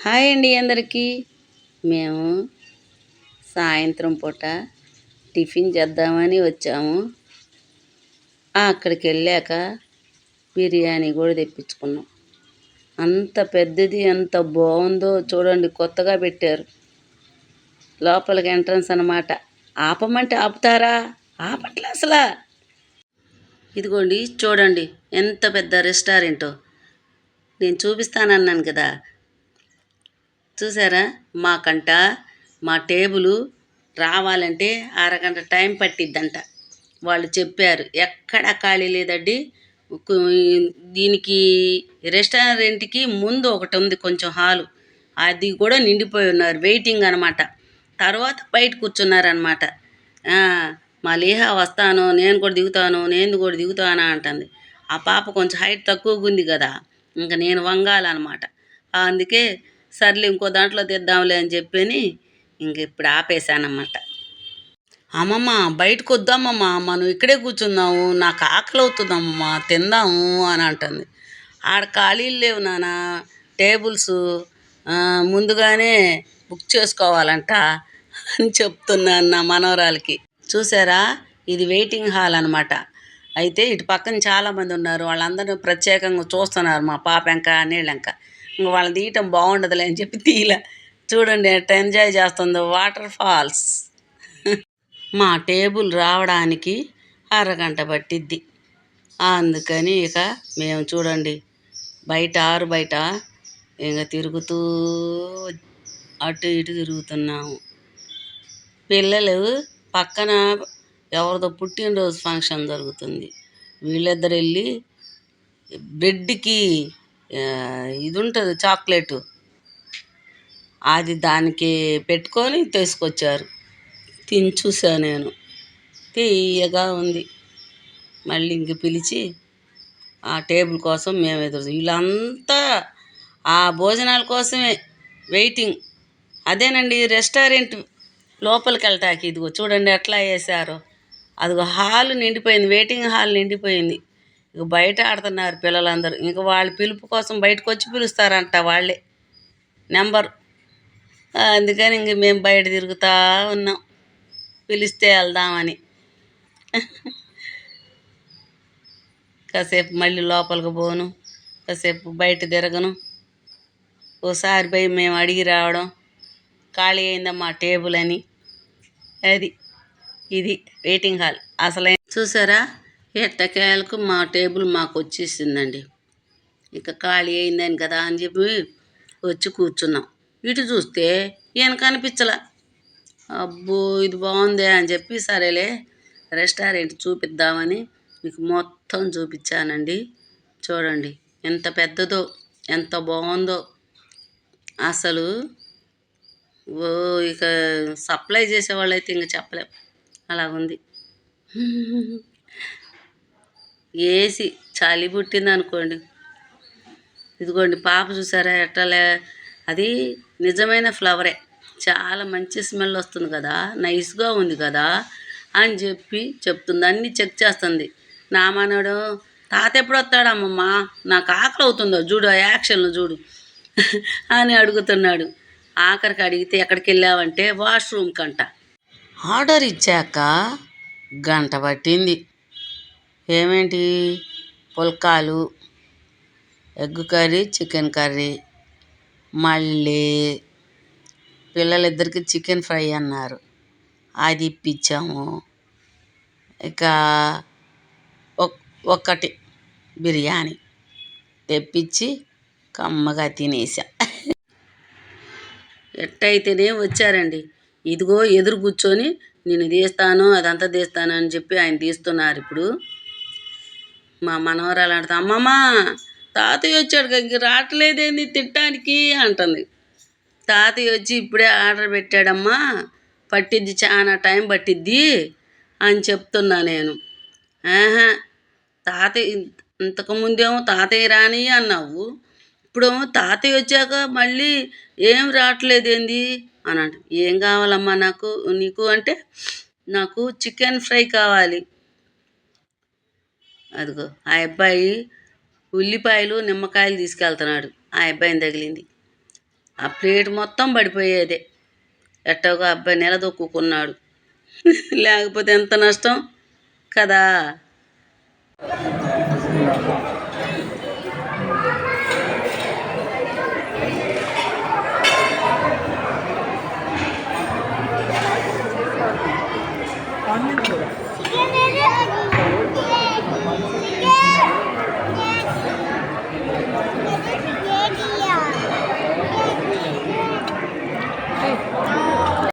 Hi అండి అందరికీ. మేము సాయంత్రం పూట టిఫిన్ చేద్దామని వచ్చాము. అక్కడికి వెళ్ళాక బిర్యానీ కూడా తెప్పించుకున్నాం. అంత పెద్దది ఎంత బాగుందో చూడండి కొత్తగా పెట్టారు. లోపలికి ఎంట్రన్స్ అన్నమాట. ఆపమంటే ఆపుతారా? ఆపట్లే అసలు. ఇదిగోండి చూడండి ఎంత పెద్ద రెస్టారెంటో. నేను చూపిస్తానన్నాను కదా. చూసారా? మాకంట మా టేబులు రావాలంటే అరగంట టైం పట్టిద్దంట. వాళ్ళు చెప్పారు ఎక్కడ ఖాళీ లేదండి. దీనికి రెస్టారెంట్కి ముందు ఒకటి ఉంది కొంచెం హాలు. అది కూడా నిండిపోయి ఉన్నారు వెయిటింగ్ అనమాట తర్వాత బయట కూర్చున్నారనమాట మా లేహా వస్తాను నేను కూడా దిగుతాను నేను కూడా దిగుతానా అంటుంది. ఆ పాప కొంచెం హైట్ తక్కువగా ఉంది కదా ఇంకా నేను వంగాలన్నమాట. అందుకే సర్లే ఇంకో దాంట్లో తెద్దాంలే అని చెప్పని ఇంక ఇప్పుడు ఆపేశానమాట అమ్మమ్మ బయటకు వద్దామమ్మ మనం ఇక్కడే కూర్చుందాము నాకు ఆకలి అవుతుందమ్మమ్మ తిందాము అని అంటుంది. ఆడ ఖాళీలు లేవు నాన్న టేబుల్స్ ముందుగానే బుక్ చేసుకోవాలంట అని చెప్తున్నాను నా మనవరాలకి. చూసారా? ఇది వెయిటింగ్ హాల్ అనమాట అయితే ఇటు పక్కన చాలామంది ఉన్నారు వాళ్ళందరూ ప్రత్యేకంగా చూస్తున్నారు మా పాప వెంక నీళ్ళంక ఇంక వాళ్ళని తీయటం బాగుండదులే అని చెప్పి తీయలే. చూడండి ఎట్ట ఎంజాయ్ చేస్తుందో. వాటర్ ఫాల్స్ మా టేబుల్ రావడానికి అరగంట పట్టిద్ది. అందుకని ఇక మేము చూడండి బయట ఆరు బయట ఇంకా తిరుగుతూ అటు ఇటు తిరుగుతున్నాము. పిల్లలు పక్కన ఎవరిదో పుట్టినరోజు ఫంక్షన్ జరుగుతుంది. వీళ్ళిద్దరు వెళ్ళి బ్రెడ్కి ఇది ఉంటుంది చాక్లెట్. అది దానికి పెట్టుకొని తీసుకొచ్చారు. తిని చూసా నేను. తీయగా ఉంది. మళ్ళీ ఇంక పిలిచి ఆ టేబుల్ కోసం మేము ఎదురు వీళ్ళంతా ఆ భోజనాల కోసమే వెయిటింగ్. అదేనండి రెస్టారెంట్ లోపలికి వెళ్ళటానికి ఇదిగో చూడండి ఎట్లా వేసారో అదిగో హాల్ నిండిపోయింది వెయిటింగ్ హాల్ నిండిపోయింది. ఇక బయట ఆడుతున్నారు పిల్లలందరూ. ఇంక వాళ్ళ పిలుపు కోసం బయటకు వచ్చి పిలుస్తారంట వాళ్ళే. నెంబర్ అందుకని ఇంక మేము బయట తిరుగుతూ ఉన్నాం. పిలిస్తే వెళ్దామని. కాసేపు మళ్ళీ లోపలికి పోను. కాసేపు బయట తిరగను. ఓసారి పోయి మేము అడిగి రావడం. ఖాళీ అయిందమ్మా టేబుల్ అని. అది. ఇది వెయిటింగ్ హాల్. అసలే చూసారా? ఎట్టకేలకు మా టేబుల్ మాకు వచ్చేసిందండి ఇక ఖాళీ అయిందని కదా అని చెప్పి వచ్చి కూర్చున్నాం. ఇటు చూస్తే ఈయన కనిపించలా. అబ్బో ఇది బాగుందే అని చెప్పి సరేలే రెస్టారెంట్ చూపిద్దామని మీకు మొత్తం చూపించానండి. చూడండి ఎంత పెద్దదో ఎంత బాగుందో. అసలు ఓ ఇక సప్లై చేసేవాళ్ళు అయితే ఇంక చెప్పలేం. అలా ఉంది. ఏసి చలి పుట్టింది అనుకోండి ఇదిగోండి పాప చూసారా ఎట్టలే అది నిజమైన ఫ్లవరే. చాలా మంచి స్మెల్ వస్తుంది కదా నైస్గా ఉంది కదా అని చెప్పి చెప్తుంది అన్నీ చెక్ చేస్తుంది. నా మనడు తాత ఎప్పుడు వస్తాడమ్మమ్మ? నాకు ఆకలి అవుతుందో చూడు ఆ యాక్షన్లు చూడు అని అడుగుతున్నాడు. ఆఖరికి అడిగితే ఎక్కడికి వెళ్ళావంటే వాష్రూమ్ కంట. ఆర్డర్ ఇచ్చాక గంట పట్టింది. ఏమేంటి? పుల్కాలు ఎగ్ కర్రీ చికెన్ కర్రీ మళ్ళీ పిల్లలిద్దరికి చికెన్ ఫ్రై అన్నారు. అది ఇప్పించాము. ఇక ఒక్- ఒక్కటి బిర్యానీ తెప్పించి కమ్మగా తినేసా. ఎట్టయితేనే వచ్చారండి. ఇదిగో ఎదురు కూర్చొని నేను తీస్తాను అదంతా తీస్తాను అని చెప్పి ఆయన తీస్తున్నారు ఇప్పుడు. మా మనవరాలు అంటుంది అమ్మమ్మ తాతయ్య వచ్చాడు కదా, ఇంక రావట్లేదేంది తిట్టడానికి అంటుంది. తాతయ్య వచ్చి ఇప్పుడే ఆర్డర్ పెట్టాడమ్మా పట్టిద్ది చాలా టైం పట్టిద్ది అని చెప్తున్నా నేను. ఆహా తాతయ్య ఇంతకుముందేమో తాతయ్య రాని అన్నావు ఇప్పుడేమో తాతయ్య వచ్చాక మళ్ళీ ఏం రావట్లేదేంది అని అంట ఏం కావాలమ్మా నాకు నీకు అంటే నాకు చికెన్ ఫ్రై కావాలి అదిగో ఆ అబ్బాయి ఉల్లిపాయలు నిమ్మకాయలు తీసుకెళ్తున్నాడు. ఆ అబ్బాయిని తగిలింది. ఆ ప్లేట్ మొత్తం పడిపోయేదే. ఎట్టోగా అబ్బాయి నిలదొక్కున్నాడు లేకపోతే ఎంత నష్టం కదా?